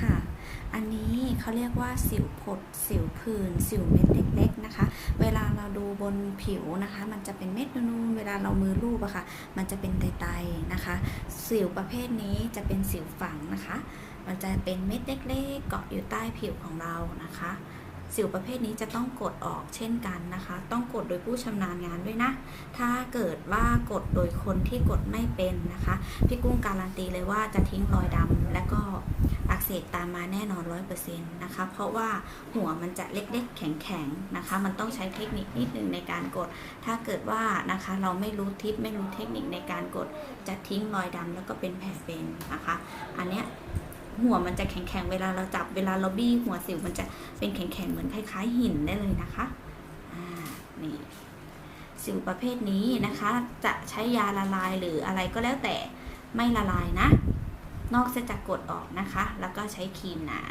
ค่ะ อันนี้เขาเรียกว่าสิวผด สิวผื่น สิวเม็ดเล็ก ๆ นะคะ เวลาเราดูบนผิวนะคะ มันจะเป็นเม็ดนูนๆ เวลาเรามือลูบอะค่ะ มันจะเป็นไตๆนะคะ สิวประเภทนี้จะเป็นสิวฝังนะคะ มันจะเป็นเม็ดเล็กๆ เกาะอยู่ใต้ผิวของเรานะคะ สิวประเภทนี้จะต้องกดออกเช่นกันนะคะ ต้องกดโดยผู้ชำนาญงานด้วยนะ ถ้าเกิดว่ากดโดยคนที่กดไม่เป็นนะคะ พี่กุ้งการันตีเลยว่าจะทิ้งรอยดำและก็ เสบตามมาแน่นอนร้อยเปอร์เซ็นต์นะคะ เพราะว่าหัวมันจะเล็กๆ แข็งๆนะคะ มันต้องใช้เทคนิคนิดนึงในการกด ถ้าเกิดว่านะคะเราไม่รู้ทิศไม่รู้เทคนิคในการกดจะทิ้งรอยดำแล้วก็เป็นแผลเป็นนะคะ อันเนี้ยหัวมันจะแข็งๆ เวลาเราจับเวลาเราบี้หัวสิวมันจะเป็นแข็งๆ เหมือนคล้ายๆหินได้เลยนะคะอ่านี่สิวประเภทนี้นะคะ จะใช้ยาละลายหรืออะไรก็แล้วแต่ไม่ละลายนะ นอกจากกดออกนะคะ แล้วก็ใช้ครีมหนา